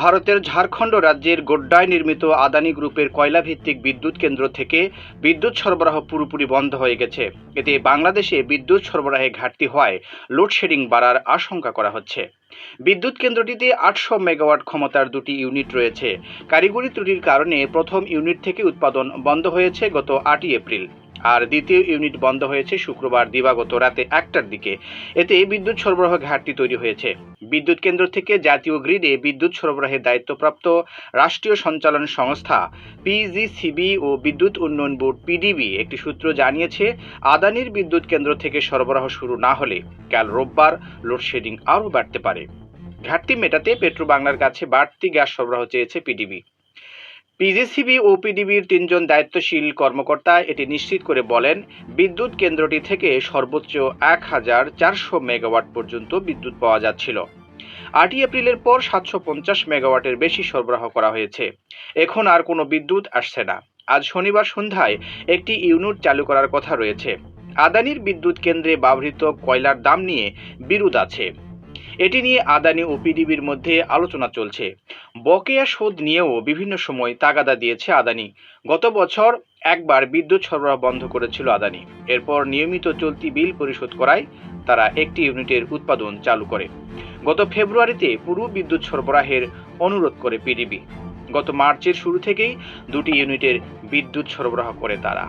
ভারতের ঝাড়খণ্ড রাজ্যের গোড্ডায় নির্মিত আদানি গ্রুপের কয়লাভিত্তিক বিদ্যুৎ কেন্দ্র থেকে বিদ্যুৎ সরবরাহ পুরোপুরি বন্ধ হয়ে গেছে। এতে বাংলাদেশে বিদ্যুৎ সরবরাহে ঘাটতি হওয়ায় লোডশেডিং বাড়ার আশঙ্কা করা হচ্ছে। বিদ্যুৎ কেন্দ্রটিতে আটশো মেগাওয়াট ক্ষমতার দুটি ইউনিট রয়েছে। কারিগরি ত্রুটির কারণে প্রথম ইউনিট থেকে উৎপাদন বন্ধ হয়েছে গত আটই এপ্রিল। আর দ্বিতীয় ইউনিট বন্ধ হয়েছে শুক্রবার দিবাগত রাতে একটার দিকে। এতে বিদ্যুৎ সরবরাহ ঘাটতি তৈরি হয়েছে। বিদ্যুৎ কেন্দ্র থেকে জাতীয় গ্রিডে বিদ্যুৎ সরবরাহের দায়িত্বপ্রাপ্ত রাষ্ট্রীয় সঞ্চালন সংস্থা পিজিসিবি ও বিদ্যুৎ উন্নয়ন বোর্ড পিডিবি একটি সূত্র জানিয়েছে, আদানির বিদ্যুৎ কেন্দ্র থেকে সরবরাহ শুরু না হলে কাল রোববার লোডশেডিং আরও বাড়তে পারে। ঘাটতি মেটাতে পেট্রো বাংলার কাছে বাড়তি গ্যাস সরবরাহ চেয়েছে পিডিবি পিজিসিবি ও পিডিবির তিনজন দায়িত্বশীল কর্মকর্তা এটি নিশ্চিত করে বলেন, বিদ্যুৎ কেন্দ্রটি থেকে সর্বোচ্চ এক হাজার চারশো মেগাওয়াট পর্যন্ত বিদ্যুৎ পাওয়া যাচ্ছিল। আটই এপ্রিলের পর সাতশো পঞ্চাশ মেগাওয়াটের বেশি সরবরাহ করা হয়েছে। এখন আর কোনো বিদ্যুৎ আসছে না। আজ শনিবার সন্ধ্যায় একটি ইউনিট চালু করার কথা রয়েছে। আদানির বিদ্যুৎ কেন্দ্রে ব্যবহৃত কয়লার দাম নিয়ে বিরোধ আছে। এটি নিয়ে আদানি ও পিডিবির মধ্যে আলোচনা চলছে। বকেয়া শোধ নিয়েও বিভিন্ন সময় তাগাদা দিয়েছে আদানি। গত বছর একবার বিদ্যুৎ সরবরাহ বন্ধ করেছিল আদানি। এরপর নিয়মিত চলতি বিল পরিশোধ করায় তারা একটি ইউনিটের উৎপাদন চালু করে। গত ফেব্রুয়ারিতে পুরো বিদ্যুৎ সরবরাহের অনুরোধ করে পিডিবি। গত মার্চের শুরু থেকেই দুটি ইউনিটের বিদ্যুৎ সরবরাহ করে তারা।